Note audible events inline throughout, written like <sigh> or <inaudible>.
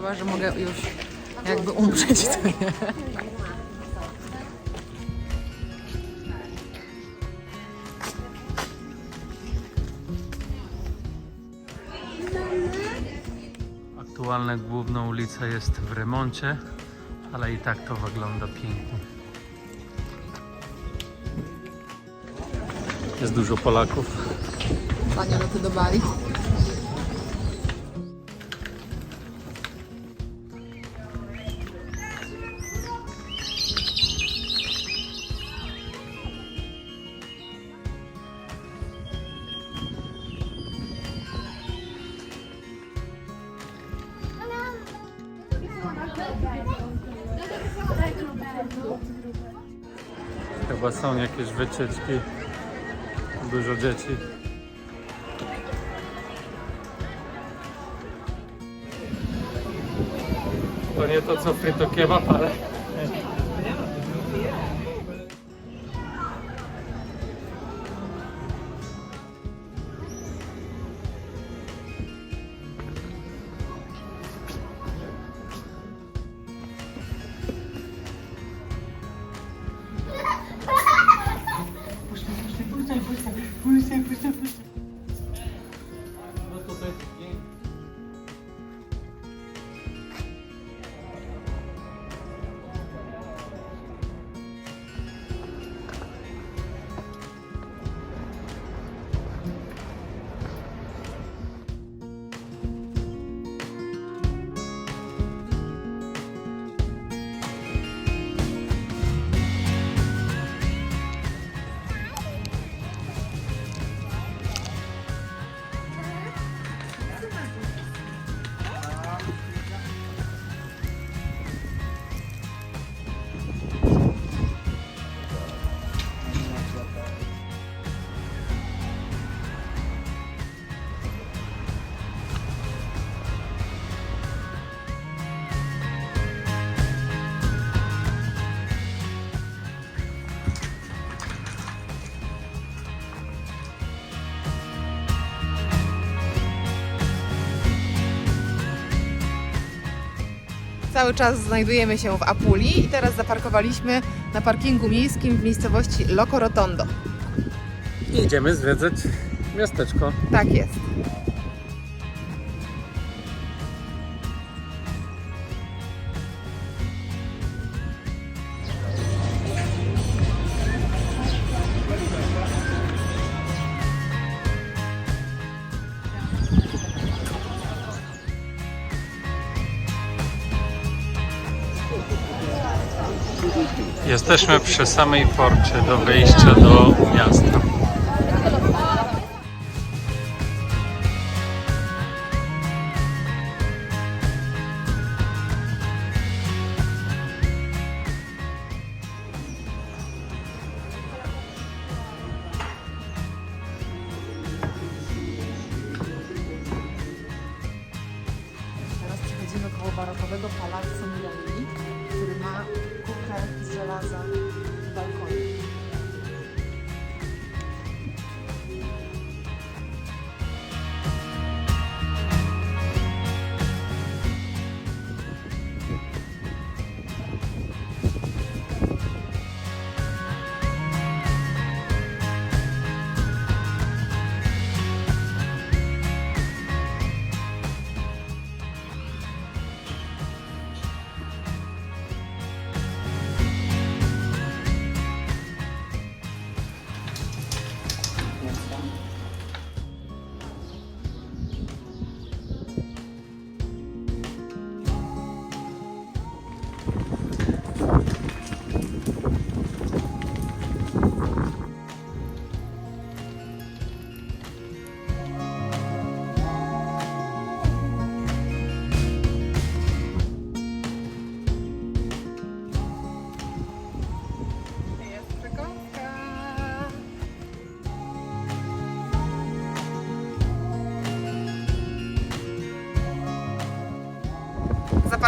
mogę już jakby umrzeć. Aktualna główna ulica jest w remoncie, ale i tak to wygląda pięknie. Jest dużo Polaków. Panie loty do Bali. Chyba są jakieś wycieczki. Dużo dzieci. To nie to co frito kebab, ale... Cały czas znajdujemy się w Apuli i teraz zaparkowaliśmy na parkingu miejskim w miejscowości Loco Rotondo. I idziemy zwiedzać miasteczko. Tak jest. Jesteśmy przy samej porcie do wejścia do miasta. Teraz przechodzimy koło barokowego Palazzo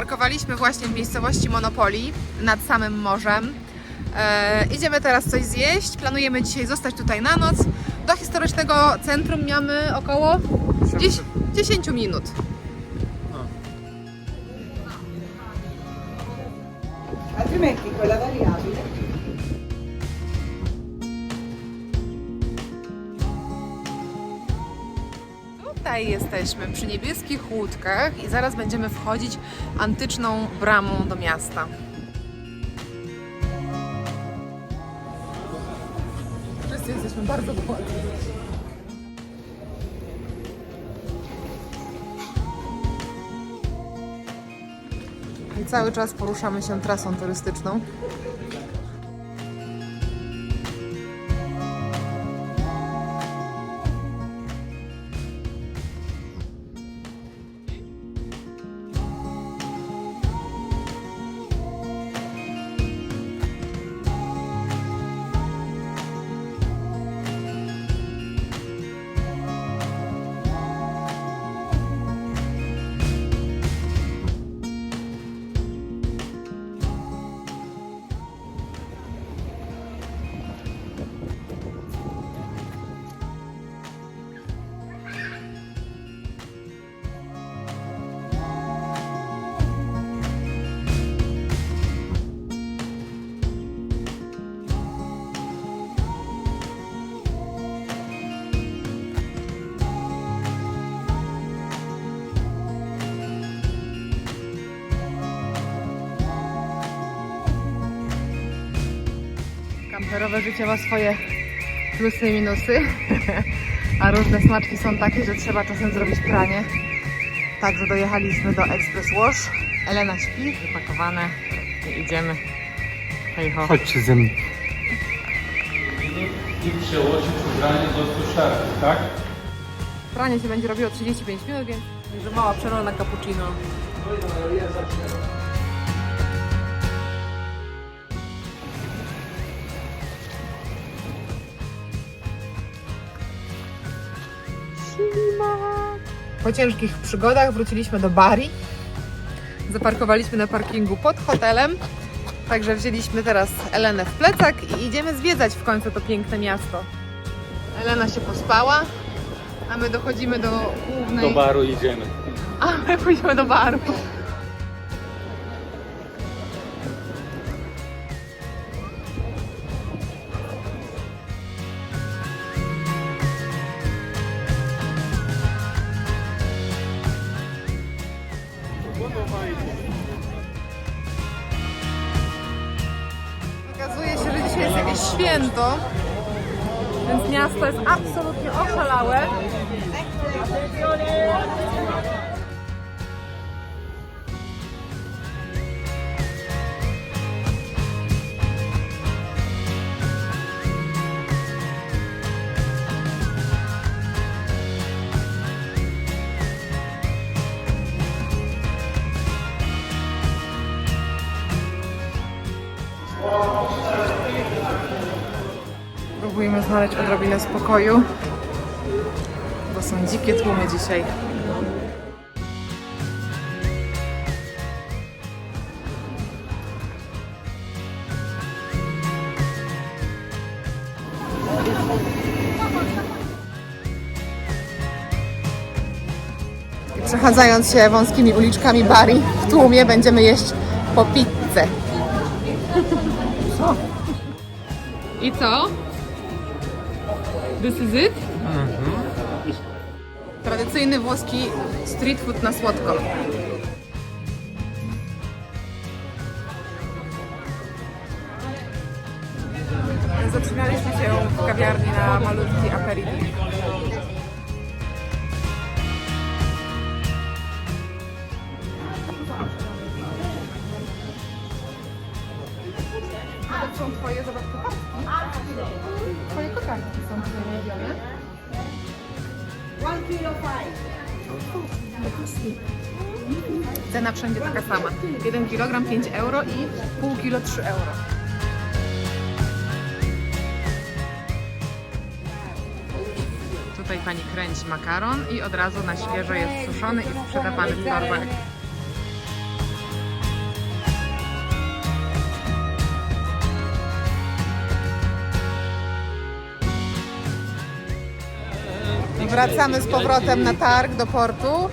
zaparkowaliśmy właśnie w miejscowości Monopoli nad samym morzem. E, idziemy teraz coś zjeść. Planujemy dzisiaj zostać tutaj na noc. Do historycznego centrum mamy około 10, 10 minut. Altrimenti quella variabile Tutaj jesteśmy przy niebieskich łódkach i zaraz będziemy wchodzić antyczną bramą do miasta. Wszyscy jesteśmy bardzo głodni. I cały czas poruszamy się trasą turystyczną. Kamperowe życie ma swoje plusy i minusy, <laughs> a różne smaczki są takie, że trzeba czasem zrobić pranie. Także dojechaliśmy do Express Wash. Elena śpi, wypakowane i idziemy. Hej ho. Chodźcie ze mną. I przełożyć ubranie do suszarki, tak? Pranie się będzie robiło 35 minut, więc że mała przerwa na cappuccino. Po ciężkich przygodach wróciliśmy do Bari. Zaparkowaliśmy na parkingu pod hotelem. Także wzięliśmy teraz Elenę w plecak i idziemy zwiedzać w końcu to piękne miasto. Elena się pospała, a my dochodzimy do głównej... Do baru idziemy. A my pójdziemy do baru. Okazuje się, że dzisiaj jest jakieś święto, więc miasto jest absolutnie oszalałe. Znaleźć odrobinę spokoju, bo są dzikie tłumy dzisiaj. Przechadzając się wąskimi uliczkami Bari w tłumie będziemy jeść po pizzę. I co? This is it? Tradycyjny włoski street food na słodko. Zatrzymaliśmy się w kawiarni na malutki aperitif. One kilo five. Cena wszędzie taka sama. 1 kg 5 euro i pół kilo 3 euro. Tutaj pani kręci makaron i od razu na świeżo jest suszony i sprzedawany w torbach. Wracamy z powrotem na targ do portu,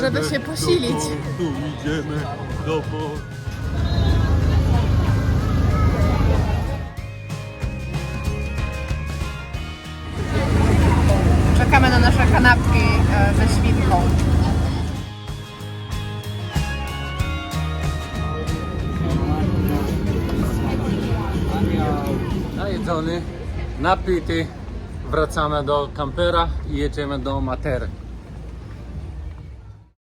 żeby się posilić. Tu idziemy do portu. Czekamy na nasze kanapki e, ze świnką. Najedzony, napity wracamy do kampera i jedziemy do Matery.